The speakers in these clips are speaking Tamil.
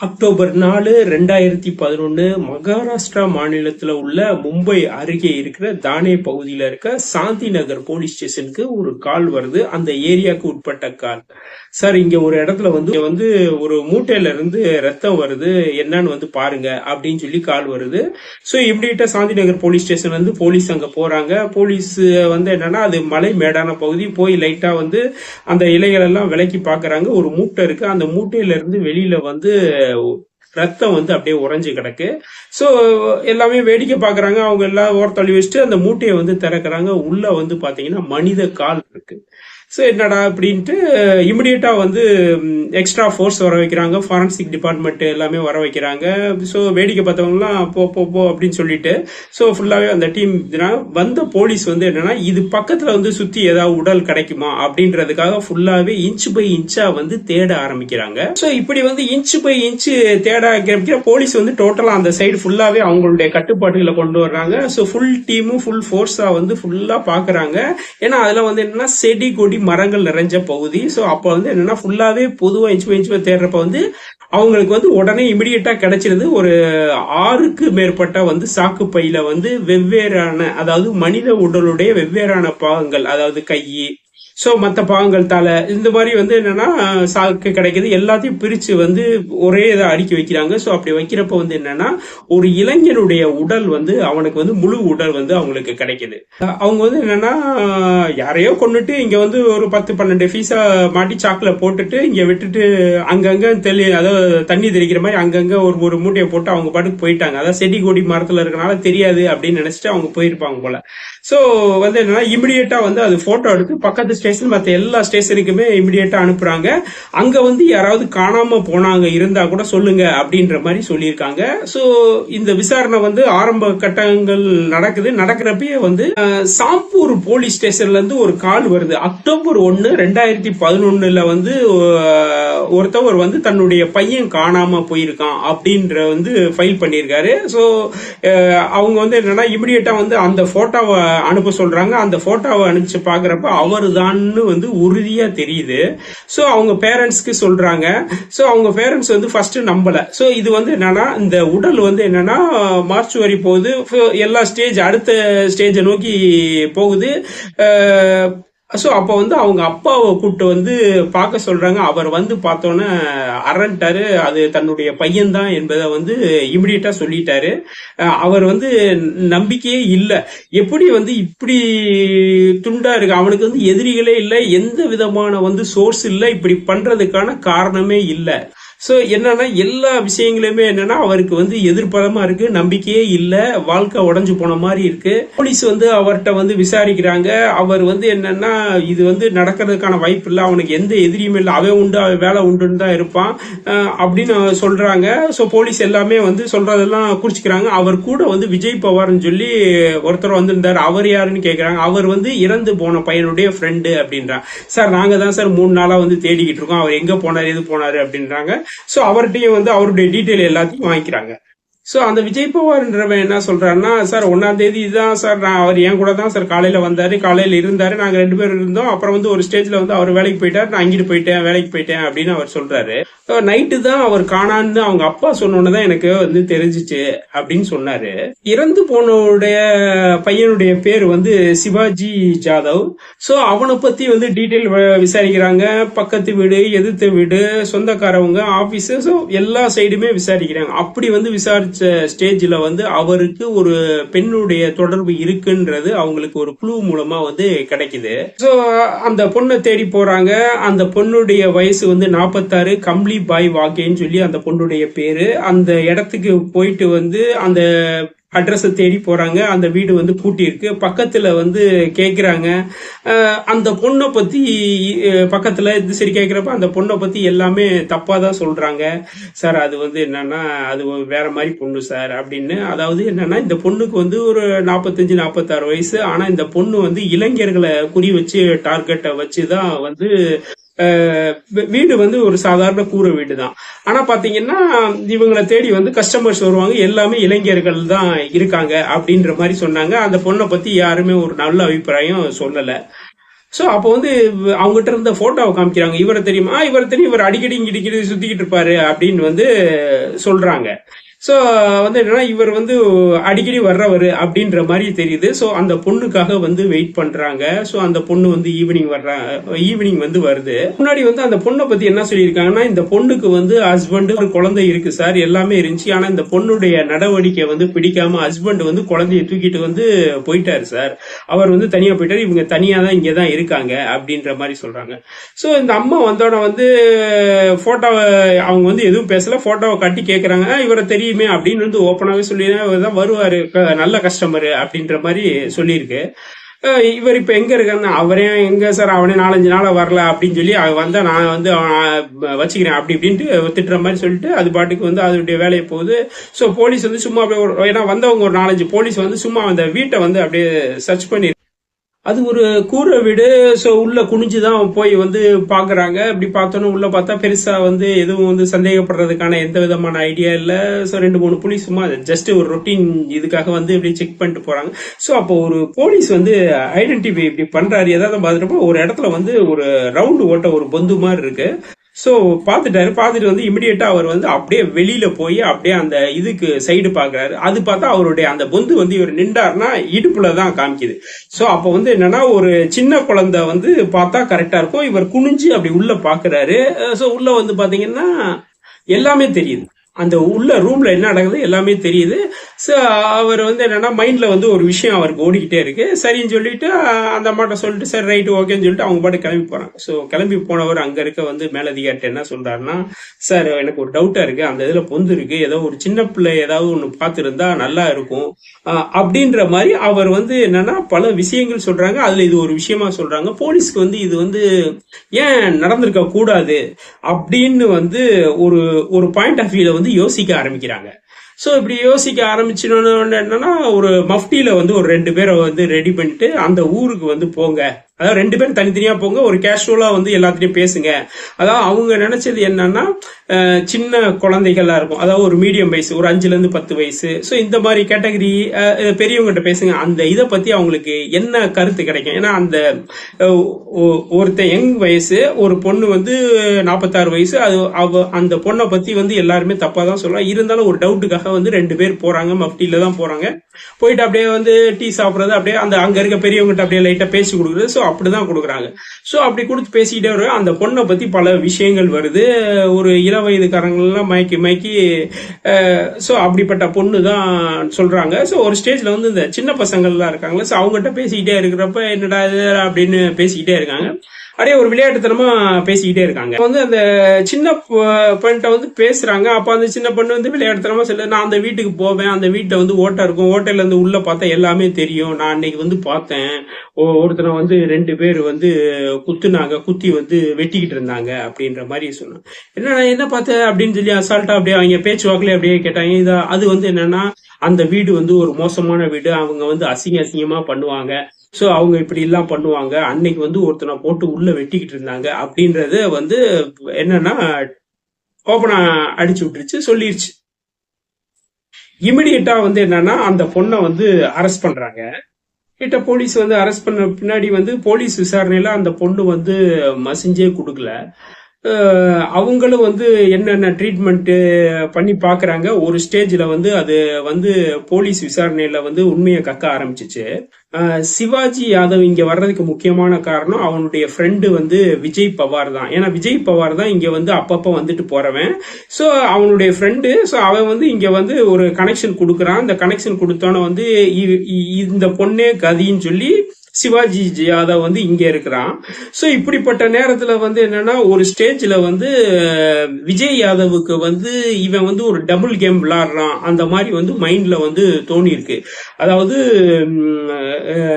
அக்டோபர் நாலு ரெண்டாயிரத்தி பதினொன்று மகாராஷ்டிரா மாநிலத்தில் உள்ள மும்பை அருகே இருக்கிற தானே பகுதியில் இருக்க சாந்தி நகர் போலீஸ் ஸ்டேஷனுக்கு ஒரு கால் வருது. அந்த ஏரியாவுக்கு உட்பட்ட கால். சார் இங்க ஒரு இடத்துல வந்து வந்து ஒரு மூட்டையில இருந்து ரத்தம் வருது. என்னன்னு வந்து பாருங்க அப்படின்னு சொல்லி கால் வருது. ஸோ இப்படிட்ட சாந்தி நகர் போலீஸ் ஸ்டேஷன் வந்து போலீஸ் அங்க போறாங்க. போலீஸ் வந்து என்னன்னா அது மலை மேடான பகுதி. போய் லைட்டா வந்து அந்த இலைகள் எல்லாம் விலக்கி பாக்குறாங்க. ஒரு மூட்டை இருக்கு. அந்த மூட்டையில இருந்து வெளியில வந்து ரத்தம் வந்து அப்படியே உறைஞ்சு கிடக்கு. ஸோ எல்லாமே வேடிக்கை பார்க்குறாங்க. அவங்க எல்லாம் ஓரத்தள்ளி வச்சுட்டு அந்த மூட்டையை வந்து திறக்கிறாங்க. உள்ள வந்து பார்த்தீங்கன்னா மனித கால் இருக்கு. ஸோ என்னடா அப்படின்ட்டு இமிடியேட்டாக வந்து எக்ஸ்ட்ரா ஃபோர்ஸ் வர வைக்கிறாங்க. ஃபாரன்சிக் டிபார்ட்மெண்ட் எல்லாமே வர வைக்கிறாங்க. ஸோ வேடிக்கை பார்த்தவங்கலாம் போ போ போ அப்படின்னு சொல்லிட்டு ஸோ ஃபுல்லாகவே அந்த டீம் வந்த போலீஸ் வந்து என்னன்னா இது பக்கத்தில் வந்து சுற்றி ஏதாவது உடல் கிடைக்குமா? அப்படின்றதுக்காக ஃபுல்லாகவே இன்ச் பை இன்ச்சாக வந்து தேட ஆரம்பிக்கிறாங்க. ஸோ இப்படி வந்து இன்ச் பை இன்ச் தேட ஆரம்பிக்கிற போலீஸ் வந்து டோட்டலாக அந்த சைடு ஃபுல்லாகவே அவங்களுடைய கட்டுப்பாட்டுகளை கொண்டு வர்றாங்க. ஸோ ஃபுல் டீமும் ஃபுல் ஃபோர்ஸாக வந்து ஃபுல்லாக பார்க்குறாங்க ஏன்னா அதில் வந்து என்னன்னா செடி கொடி மரங்கள் நிறைஞ்ச பகுதி. ஸோ அப்போ வந்து என்னன்னா ஃபுல்லாவே பொதுவாக இன்ச்சு இன்ச்சு தேடுறப்ப வந்து அவங்களுக்கு வந்து உடனே இமிடியட்டா கிடைச்சிருது. ஒரு ஆறுக்கு மேற்பட்ட வந்து சாக்கு பையில வந்து வெவ்வேறான அதாவது மனித உடலுடைய வெவ்வேறான பாகங்கள் அதாவது கை ஸோ மற்ற பாகங்கள் தலை இந்த மாதிரி வந்து என்னன்னா சாக்கு கிடைக்குது. எல்லாத்தையும் பிரிச்சு வந்து ஒரே இதை அடுக்கி வைக்கிறாங்க. ஸோ அப்படி வைக்கிறப்ப வந்து என்னன்னா ஒரு இளைஞனுடைய உடல் வந்து அவனுக்கு வந்து முழு உடல் வந்து அவங்களுக்கு கிடைக்குது. அவங்க வந்து என்னன்னா யாரையோ கொண்டுட்டு இங்க வந்து ஒரு பத்து பன்னெண்டு ஃபீஸா மாட்டி சாக்கில் போட்டுட்டு இங்க விட்டுட்டு அங்கங்கே தெளி அதாவது தண்ணி தெளிக்கிற மாதிரி அங்கங்கே ஒரு ஒரு மூட்டையை போட்டு அவங்க பாட்டுக்கு போயிட்டாங்க. அதாவது செடி கொடி மரத்துல இருக்கனால தெரியாது அப்படின்னு நினச்சிட்டு அவங்க போயிருப்பாங்க போல. ஸோ வந்து என்னன்னா இமிடியேட்டாக வந்து அது ஃபோட்டோ எடுத்து பக்கத்து ஸ்டேஷன் மற்ற எல்லா ஸ்டேஷனுக்குமே இமிடியேட்டாக அனுப்புகிறாங்க அங்கே வந்து யாராவது காணாமல் போனாங்க இருந்தால் கூட சொல்லுங்க அப்படின்ற மாதிரி சொல்லியிருக்காங்க. ஸோ இந்த விசாரணை வந்து ஆரம்ப கட்டங்கள் நடக்குது. நடக்கிறப்பயே வந்து சாம்பூர் போலீஸ் ஸ்டேஷன்லேருந்து ஒரு கால் வருது. அக்டோபர் ஒன்று ரெண்டாயிரத்தி பதினொன்றில் வந்து ஒருத்தவர் வந்து தன்னுடைய பையன் காணாமல் போயிருக்கான் அப்படின்ற வந்து ஃபைல் பண்ணியிருக்காரு. ஸோ அவங்க வந்து என்னென்னா இமிடியேட்டாக வந்து அந்த ஃபோட்டோவை அனுப்ப சொல்கிறாங்க அந்த ஃபோட்டோவை அனுப்பிச்சு பார்க்குறப்ப அவர் தான் தான்னு வந்து உறுதியாக தெரியுது. ஸோ அவங்க பேரண்ட்ஸ்க்கு சொல்கிறாங்க ஸோ அவங்க பேரண்ட்ஸ் வந்து ஃபஸ்ட்டு நம்பலை. ஸோ இது வந்து என்னன்னா இந்த உடல் வந்து என்னன்னா மார்ச் வரி போகுது. எல்லா ஸ்டேஜ் அடுத்த ஸ்டேஜை நோக்கி போகுது. ஸோ அப்போ வந்து அவங்க அப்பாவை கூப்பிட்டு வந்து பார்க்க சொல்கிறாங்க அவர் வந்து பார்த்தோன்னே அரண்டாரு அது தன்னுடைய பையன்தான் என்பதை வந்து இமிடியட்டாக சொல்லிட்டாரு. அவர் வந்து நம்பிக்கையே இல்லை. எப்படி வந்து இப்படி துண்டா இருக்கு? அவனுக்கு வந்து எதிரிகளே இல்லை. எந்த விதமான வந்து சோர்ஸ் இல்லை. இப்படி பண்ணுறதுக்கான காரணமே இல்லை. ஸோ என்னன்னா எல்லா விஷயங்களுமே என்னன்னா அவருக்கு வந்து எதிர்பலமா இருக்கு நம்பிக்கையே இல்லை வாழ்க்கை உடஞ்சு போன மாதிரி இருக்கு. போலீஸ் வந்து அவர்கிட்ட வந்து விசாரிக்கிறாங்க. அவர் வந்து என்னன்னா இது வந்து நடக்கிறதுக்கான வாய்ப்பு இல்லை அவனுக்கு எந்த எதிரியும் இல்லை அவன் உண்டு அவன் வேலை உண்டுன்னு தான் இருப்பான் அப்படின்னு சொல்றாங்க. ஸோ போலீஸ் எல்லாமே வந்து சொல்றதெல்லாம் குறிச்சிக்கிறாங்க. அவர் கூட வந்து விஜய் பவார்னு சொல்லி ஒருத்தர் வந்திருந்தார். அவர் யாருன்னு கேட்குறாங்க அவர் வந்து இறந்து போன பையனுடைய ஃப்ரெண்டு அப்படின்றாங்க. சார் நாங்கள் தான் சார் மூணு நாளாக வந்து தேடிக்கிட்டு இருக்கோம். அவர் எங்கே போனார் எது போனார்? அப்படின்றாங்க. ஸோ அவர்கிட்டையும் வந்து அவருடைய டீட்டெயில் எல்லாத்தையும் வாங்கிக்கிறாங்க. ஸோ அந்த விஜய் பவார்ன்றவன் என்ன சொல்றாருன்னா சார் ஒன்னாம் தேதி தான் சார். நான் அவர் என் கூட தான் சார் காலையில வந்தாரு. காலையில இருந்தாரு. நாங்க ரெண்டு பேரும் இருந்தோம். அப்புறம் வந்து ஒரு ஸ்டேஜ்ல வந்து அவர் வேலைக்கு போயிட்டார். நான் அங்கிட்டு போயிட்டேன் வேலைக்கு போயிட்டேன் அப்படின்னு அவர் சொல்றாரு. நைட்டு தான் அவர் காணான்னு அவங்க அப்பா சொன்னோன்னு தான் எனக்கு வந்து தெரிஞ்சிச்சு அப்படின்னு சொன்னாரு. இறந்து போனோடைய பையனுடைய பேர் வந்து சிவாஜி ஜாதவ். ஸோ அவனை பத்தி வந்து டீட்டெயில் விசாரிக்கிறாங்க. பக்கத்து வீடு எதிர்த்த வீடு சொந்தக்காரவங்க ஆபீஸ் ஸோ எல்லா சைடுமே விசாரிக்கிறாங்க. அப்படி வந்து விசாரி ஸ்டேஜில் வந்து அவருக்கு ஒரு பெண்ணுடைய தொடர்பு இருக்குன்றது அவங்களுக்கு ஒரு குழு மூலமா வந்து கிடைக்குது. ஸோ அந்த பொண்ணை தேடி போறாங்க. அந்த பொண்ணுடைய வயசு வந்து நாற்பத்தாறு கம்ப்ளி பாய் வாக்கேன்னு சொல்லி அந்த பொண்ணுடைய பேரு. அந்த இடத்துக்கு போயிட்டு வந்து அந்த அட்ரஸை தேடி போகிறாங்க அந்த வீடு வந்து பூட்டியிருக்கு. பக்கத்தில் வந்து கேட்குறாங்க அந்த பொண்ணை பற்றி பக்கத்தில் இது சரி கேட்குறப்ப அந்த பொண்ணை பற்றி எல்லாமே தப்பாக தான் சொல்கிறாங்க சார் அது வந்து என்னன்னா அது வேற மாதிரி பொண்ணு சார் அப்படின்னு. அதாவது என்னன்னா இந்த பொண்ணுக்கு வந்து ஒரு நாற்பத்தஞ்சு நாற்பத்தாறு வயசு. ஆனால் இந்த பொண்ணு வந்து இளைஞர்களை குறி வச்சு டார்கெட்டை வச்சு தான் வந்து வீடு வந்து ஒரு சாதாரண கூரை வீடு தான் ஆனா பாத்தீங்கன்னா இவங்களை தேடி வந்து கஸ்டமர்ஸ் வருவாங்க. எல்லாமே இளைஞர்கள் தான் இருக்காங்க அப்படின்ற மாதிரி சொன்னாங்க. அந்த பொண்ணை பத்தி யாருமே ஒரு நல்ல அபிப்பிராயம் சொல்லல. சோ அப்போ வந்து அவங்ககிட்ட இருந்த போட்டோவை காமிக்கிறாங்க. இவரை தெரியுமா? இவரை தெரியும். இவர் அடிக்கடி இங்க இடிக்கடி சுத்திக்கிட்டு இருப்பாரு அப்படின்னு வந்து சொல்றாங்க. ஸோ வந்து என்னன்னா இவர் வந்து அடிக்கடி வர்றவர் அப்படின்ற மாதிரி தெரியுது. ஸோ அந்த பொண்ணுக்காக வந்து வெயிட் பண்ணுறாங்க ஸோ அந்த பொண்ணு வந்து ஈவினிங் வர்றாங்க ஈவினிங் வந்து வருது. முன்னாடி வந்து அந்த பொண்ணை பற்றி என்ன சொல்லியிருக்காங்கன்னா இந்த பொண்ணுக்கு வந்து ஹஸ்பண்டு ஒரு குழந்தை இருக்கு சார் எல்லாமே இருந்துச்சு. ஆனால் இந்த பொண்ணுடைய நடவடிக்கை வந்து பிடிக்காம ஹஸ்பண்ட் வந்து குழந்தைய தூக்கிட்டு வந்து போயிட்டாரு சார். அவர் வந்து தனியாக போயிட்டாரு. இவங்க தனியாக தான் இங்கே தான் இருக்காங்க அப்படின்ற மாதிரி சொல்கிறாங்க ஸோ இந்த அம்மா வந்தோட வந்து ஃபோட்டோவை அவங்க வந்து எதுவும் பேசலை. ஃபோட்டோவை காட்டி கேட்குறாங்க இவரை தெரிய தெரியுமே அப்படின்னு வந்து ஓப்பனாகவே சொல்லி தான் வருவாரு. க- நல்ல கஸ்டமர் அப்படின்ற மாதிரி சொல்லியிருக்கு. இவர் இப்போ எங்கே இருக்காருன்னா அவரே எங்கே சார் அவனே நாலஞ்சு நாளாக வரல அப்படின்னு சொல்லி அவ வந்தால் நான் வந்து வச்சுக்கிறேன் அப்படி இப்படின்ட்டு திட்டுற மாதிரி சொல்லிட்டு அது பாட்டுக்கு வந்து அதனுடைய வேலையை போகுது. ஸோ போலீஸ் வந்து சும்மா அப்படியே ஏன்னா வந்தவங்க ஒரு நாலஞ்சு போலீஸ் வந்து சும்மா அந்த வீட்டை வந்து அப்படியே சர்ச் பண்ணி அது ஒரு கூரை வீடு ஸோ உள்ள குனிஞ்சுதான் போய் வந்து பாக்குறாங்க. இப்படி பார்த்தோன்னு உள்ள பார்த்தா பெருசா வந்து எதுவும் வந்து சந்தேகப்படுறதுக்கான எந்த விதமான ஐடியா இல்லை. ஸோ ரெண்டு மூணு புலி சும்மா ஜஸ்ட் ஒரு ரொட்டீன் இதுக்காக வந்து இப்படி செக் பண்ணிட்டு போறாங்க. ஸோ அப்போ ஒரு போலீஸ் வந்து ஐடென்டிஃபை இப்படி பண்றாரு. ஏதாவது பார்த்துட்டப்போ ஒரு இடத்துல வந்து ஒரு ரவுண்டு ஓட்ட ஒரு பொந்து மாதிரி இருக்கு. ஸோ பார்த்துட்டாரு. பார்த்துட்டு வந்து இமிடியேட்டா அவர் வந்து அப்படியே வெளியில போய் அப்படியே அந்த இதுக்கு சைடு பார்க்குறாரு. அது பார்த்தா அவருடைய அந்த பொந்து வந்து இவர் நின்றாருன்னா இடுப்பில் தான் காமிக்குது. ஸோ அப்போ வந்து என்னன்னா ஒரு சின்ன குழந்தை வந்து பார்த்தா கரெக்டா இருக்கும். இவர் குனிஞ்சு அப்படி உள்ள பாக்குறாரு ஸோ உள்ள வந்து பாத்தீங்கன்னா எல்லாமே தெரியுது. அந்த உள்ள ரூம்ல என்ன நடக்குது? எல்லாமே தெரியுது. ஸோ அவர் வந்து என்னன்னா மைண்ட்ல வந்து ஒரு விஷயம் அவருக்கு ஓடிக்கிட்டே இருக்கு. சரின்னு சொல்லிட்டு அந்த அம்மாட்ட சொல்லிட்டு சரி ரைட்டு ஓகேன்னு சொல்லிட்டு அவங்க பாட்டு கிளம்பி போறாங்க. ஸோ கிளம்பி போனவர் அங்க இருக்க வந்து மேலதிகாரிட்ட என்ன சொல்றாருன்னா சார் எனக்கு ஒரு டவுட்டா இருக்கு. அந்த இதுல பொந்து இருக்கு. ஏதோ ஒரு சின்ன பிள்ளை ஏதாவது ஒன்று பார்த்துருந்தா நல்லா இருக்கும். அப்படின்ற மாதிரி அவர் வந்து என்னன்னா பல விஷயங்கள் சொல்றாங்க. அதுல இது ஒரு விஷயமா சொல்றாங்க. போலீஸ்க்கு வந்து இது வந்து ஏன் நடந்திருக்க கூடாது? அப்படின்னு வந்து ஒரு ஒரு பாயிண்ட் ஆஃப் வியூல வந்து யோசிக்க ஆரம்பிக்கிறாங்க. ஸோ இப்படி யோசிக்க ஆரம்பிச்சிடணும் என்னன்னா ஒரு மஃப்டியில் வந்து ஒரு ரெண்டு பேரை வந்து ரெடி பண்ணிட்டு அந்த ஊருக்கு வந்து போங்க. அதாவது ரெண்டு பேரும் தனித்தனியா போங்க ஒரு கேஷுவலா வந்து எல்லாத்தையும் பேசுங்க. அதாவது அவங்க நினைச்சது என்னன்னா சின்ன குழந்தைகளா இருக்கும். அதாவது ஒரு மீடியம் வயசு ஒரு அஞ்சுல இருந்து பத்து வயசு. ஸோ இந்த மாதிரி கேட்டகரி பெரியவங்ககிட்ட பேசுங்க. அந்த இதை பத்தி அவங்களுக்கு என்ன கருத்து கிடைக்கும்? ஏன்னா அந்த ஒ- ஒருத்தன் யங் வயசு ஒரு பொண்ணு வந்து நாற்பத்தாறு வயசு அது அவ அந்த பொண்ணை பத்தி வந்து எல்லாருமே தப்பா தான் சொல்லலாம் இருந்தாலும் ஒரு டவுட்டுக்காக வந்து ரெண்டு பேர் போறாங்க. மஃப்டியில தான் போறாங்க. போயிட்டு அப்படியே வந்து டீ சாப்பிட்றது அப்படியே அந்த அங்க இருக்க பெரியவங்ககிட்ட அப்படியே லைட்டா பேசி கொடுக்குறது. ஸோ அப்படிதான் கொடுக்குறாங்க. ஸோ அப்படி கொடுத்து பேசிக்கிட்டே வருவேன் அந்த பொண்ணை பத்தி பல விஷயங்கள் வருது. ஒரு இள வயதுக்காரங்கள்லாம் மயக்கி மயக்கி ஸோ அப்படிப்பட்ட பொண்ணு தான் சொல்றாங்க. ஸோ ஒரு ஸ்டேஜ்ல வந்து இந்த சின்ன பசங்கள்லாம் இருக்காங்களே ஸோ அவங்ககிட்ட பேசிக்கிட்டே இருக்கிறப்ப என்னடா இது அப்படின்னு பேசிக்கிட்டே இருக்காங்க. அப்படியே ஒரு விளையாட்டுத்தனமா பேசிக்கிட்டே இருக்காங்க. வந்து அந்த சின்ன பெண்கிட்ட வந்து பேசுறாங்க. அப்ப அந்த சின்ன பொண்ணு வந்து விளையாட்டுத்தனமா சொல்லு நான் அந்த வீட்டுக்கு போவேன். அந்த வீட்டை வந்து ஓட்டை இருக்கும். ஓட்டையில இருந்து உள்ள பார்த்தா எல்லாமே தெரியும். நான் அன்னைக்கு வந்து பார்த்தேன். ஒருத்தனை வந்து ரெண்டு பேர் வந்து குத்துனாங்க குத்தி வந்து வெட்டிக்கிட்டு இருந்தாங்க அப்படின்ற மாதிரி சொன்னாங்க. என்ன நான் என்ன பார்த்தேன் அப்படின்னு சொல்லி அசால்ட்டா அப்படியே அவங்க பேச்சுவாக்கிலே அப்படியே கேட்டாங்க. இது அது வந்து என்னன்னா அந்த வீடு வந்து ஒரு மோசமான வீடு. அவங்க வந்து அசிங்க அசிங்கமா பண்ணுவாங்க. சோ அவங்க இப்படி எல்லாம் பண்ணுவாங்க. அன்னைக்கு வந்து ஒருத்தனை போட்டு உள்ள வெட்டிக்கிட்டு இருந்தாங்க அப்படின்றது வந்து என்னன்னா ஓப்பனா அடிச்சு விட்டுருச்சு சொல்லிருச்சு. இமிடியட்டா வந்து என்னன்னா அந்த பொண்ணை வந்து அரெஸ்ட் பண்றாங்க. கிட்ட போலீஸ் வந்து அரெஸ்ட் பண்ண பின்னாடி வந்து போலீஸ் விசாரணையில அந்த பொண்ணு வந்து மசிஞ்சே கொடுக்கல. அவங்களும் வந்து என்னென்ன ட்ரீட்மெண்ட் பண்ணி பார்க்குறாங்க ஒரு ஸ்டேஜில் வந்து அது வந்து போலீஸ் விசாரணையில் வந்து உண்மையை கக்க ஆரம்பிச்சிச்சு. சிவாஜி யாதவ் இங்க வர்றதுக்கு முக்கியமான காரணம் அவனுடைய ஃப்ரெண்டு வந்து விஜய் பவார் தான். ஏன்னா விஜய் பவார் தான் இங்க வந்து அப்பப்ப வந்துட்டு போறவன். ஸோ அவனுடைய ஃப்ரெண்டு ஸோ அவன் வந்து இங்க வந்து ஒரு கனெக்ஷன் கொடுக்குறான். அந்த கனெக்ஷன் கொடுத்தோன்னே வந்து இ- இ- இந்த பொண்ணே கதின்னு சொல்லி சிவாஜி யாதவ் வந்து இங்க இருக்கிறான். ஸோ இப்படிப்பட்ட நேரத்துல வந்து என்னன்னா ஒரு ஸ்டேஜ்ல வந்து விஜய் யாதவுக்கு வந்து இவன் வந்து ஒரு டபுள் கேம் விளாடுறான். அந்த மாதிரி வந்து மைண்ட்ல வந்து தோணி இருக்கு அதாவது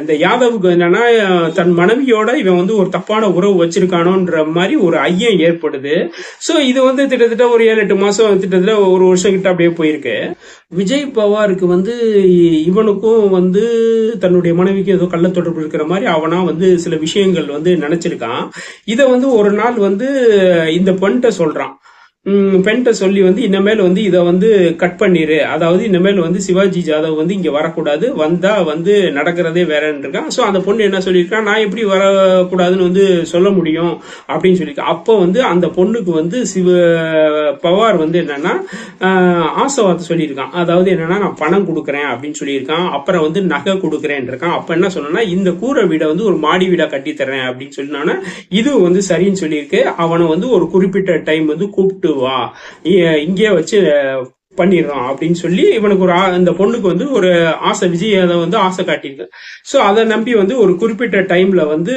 இந்த யாதவுக்கு என்னன்னா தன் மனைவியோட இவன் வந்து ஒரு தப்பான உறவு வச்சிருக்கானோன்ற மாதிரி ஒரு ஐயம் ஏற்படுது. ஸோ இது வந்து கிட்டத்தட்ட ஒரு ஏழு எட்டு மாசம் கிட்டத்தட்ட ஒரு வருஷம் கிட்ட அப்படியே போயிருக்கு. விஜய் பவாருக்கு வந்து இவனுக்கும் வந்து தன்னுடைய மனைவிக்கும் ஏதோ கள்ள தொடர்பு இருக்கிற மாதிரி அவனா வந்து சில விஷயங்கள் வந்து நினைச்சிருக்கான். இதை வந்து ஒரு நாள் வந்து இந்த பெண்கிட்ட சொல்றான். பெண்கிட்ட சொல்லி வந்து இனிமேல் வந்து இதை வந்து கட் பண்ணிரு. அதாவது இனிமேல் வந்து சிவாஜி ஜாதவ் வந்து இங்கே வரக்கூடாது. வந்தால் வந்து நடக்கிறதே வேறன்றிருக்கான் ஸோ அந்த பொண்ணு என்ன சொல்லியிருக்கான் நான் எப்படி வரக்கூடாதுன்னு வந்து சொல்ல முடியும். அப்படின்னு சொல்லியிருக்கேன் அப்போ வந்து அந்த பொண்ணுக்கு வந்து சிவ பவார் வந்து என்னன்னா ஆஹ், சொல்லியிருக்கான். அதாவது என்னன்னா நான் பணம் கொடுக்குறேன். அப்படின்னு சொல்லியிருக்கான். அப்புறம் வந்து நகை கொடுக்குறேன் இருக்கான் அப்போ என்ன சொன்னா இந்த கூரை வீடை வந்து ஒரு மாடி வீடாக கட்டித்தரேன் அப்படின்னு சொன்னான்னா இது வந்து சரின்னு சொல்லியிருக்கு. அவனை வந்து ஒரு குறிப்பிட்ட டைம் வந்து கூப்பிட்டு வா. இங்கே இங்கேயே வச்சு பண்ணிடுறான் அப்படின்னு சொல்லி இவனுக்கு ஒரு அந்த பொண்ணுக்கு வந்து ஒரு ஆசை விஜய் அதை வந்து ஆசை காட்டியிருக்கு. ஸோ அதை நம்பி வந்து ஒரு குறிப்பிட்ட டைம்ல வந்து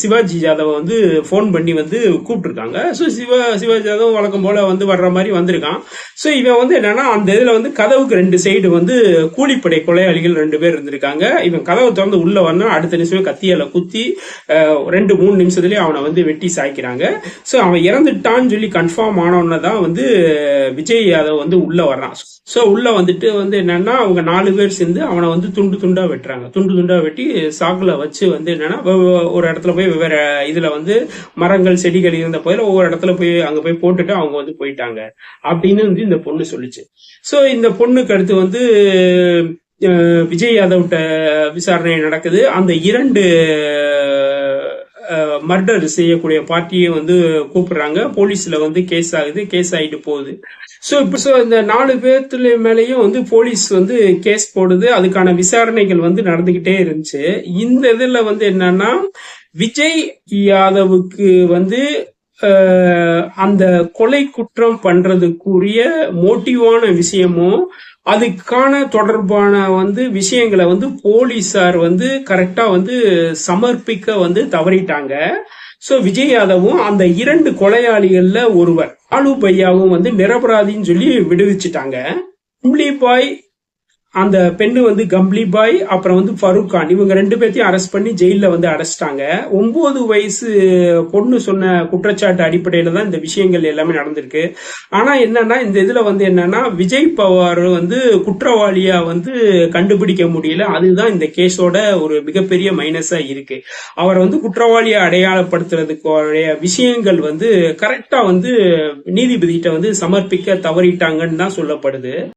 சிவாஜி யாதவ வந்து ஃபோன் பண்ணி வந்து கூப்பிட்டுருக்காங்க. ஸோ சிவா சிவாஜி யாதவ் வழக்கம் போல வந்து வர்ற மாதிரி வந்திருக்கான். ஸோ இவன் வந்து என்னன்னா அந்த இதில் வந்து கதவுக்கு ரெண்டு சைடு வந்து கூலிப்படை கொலையாளிகள் ரெண்டு பேர் இருந்திருக்காங்க. இவன் கதவை திறந்து உள்ள வந்தா அடுத்த நிமிஷமே கத்தியால குத்தி ரெண்டு மூணு நிமிஷத்துலேயே அவனை வந்து வெட்டி சாய்க்கிறாங்க. ஸோ அவன் இறந்துட்டான்னு சொல்லி கன்ஃபார்ம் ஆனவன தான் வந்து விஜய் யாதவ் வந்து உள்ள வர்றான். ஸோ உள்ள வந்துட்டு வந்து என்னன்னா அவங்க நாலு பேர் சேர்ந்து அவனை வந்து துண்டு துண்டா வெட்டுறாங்க. துண்டு துண்டா வெட்டி சாக்குல வச்சு வந்து என்னன்னா ஒரு இடத்துல போய் வெவ்வேறு இதுல வந்து மரங்கள் செடிகள் இருந்த போதில் ஒவ்வொரு இடத்துல போய் அங்க போய் போட்டுட்டு அவங்க வந்து போயிட்டாங்க. அப்படின்னு வந்து இந்த பொண்ணு சொல்லிச்சு. ஸோ இந்த பொண்ணுக்கு அடுத்து வந்து விஜய் யாதவ்கிட்ட விசாரணை நடக்குது. அந்த இரண்டு மர்டர் செய்யக்கூடிய பார்ட்டியை வந்து கூப்பிடுறாங்க. போலீஸ்ல வந்து கேஸ் ஆகுது. கேஸ் ஆகிட்டு போகுது. ஸோ இப்போ ஸோ இந்த நாலு பேர்த்துல மேலேயும் வந்து போலீஸ் வந்து கேஸ் போடுது. அதுக்கான விசாரணைகள் வந்து நடந்துகிட்டே இருந்துச்சு. இந்த இதில் வந்து என்னன்னா விஜய் யாதவுக்கு வந்து அந்த கொலை குற்றம் பண்றதுக்குரிய மோட்டிவான விஷயமும் அதுக்கான தொடர்பான வந்து விஷயங்களை வந்து போலீஸார் வந்து கரெக்டா வந்து சமர்ப்பிக்க வந்து தவறிட்டாங்க. சோ விஜய் யாதவும் அந்த இரண்டு கொலையாளிகள்ல ஒருவர் ஆலு பையாவும் வந்து நிரபராதின்னு சொல்லி விடுவிச்சிட்டாங்க. கும்ளி பாய் அந்த பெண்ணு வந்து கம்ப்ளி பாய் அப்புறம் வந்து ஃபரூக் கான். இவங்க ரெண்டு பேர்த்தையும் அரெஸ்ட் பண்ணி ஜெயிலில் வந்து அடைச்சிட்டாங்க. ஒன்பது வயசு பொண்ணு சொன்ன குற்றச்சாட்டு அடிப்படையில் தான் இந்த விஷயங்கள் எல்லாமே நடந்திருக்கு. ஆனால் என்னன்னா இந்த இதில் வந்து என்னன்னா விஜய் பவார் வந்து குற்றவாளியாக வந்து கண்டுபிடிக்க முடியல. அதுதான் இந்த கேஸோட ஒரு மிகப்பெரிய மைனஸாக இருக்கு. அவரை வந்து குற்றவாளியை அடையாளப்படுத்துறதுக்குடைய விஷயங்கள் வந்து கரெக்டாக வந்து நீதிபதிகிட்ட வந்து சமர்ப்பிக்க தவறிட்டாங்கன்னு தான் சொல்லப்படுது.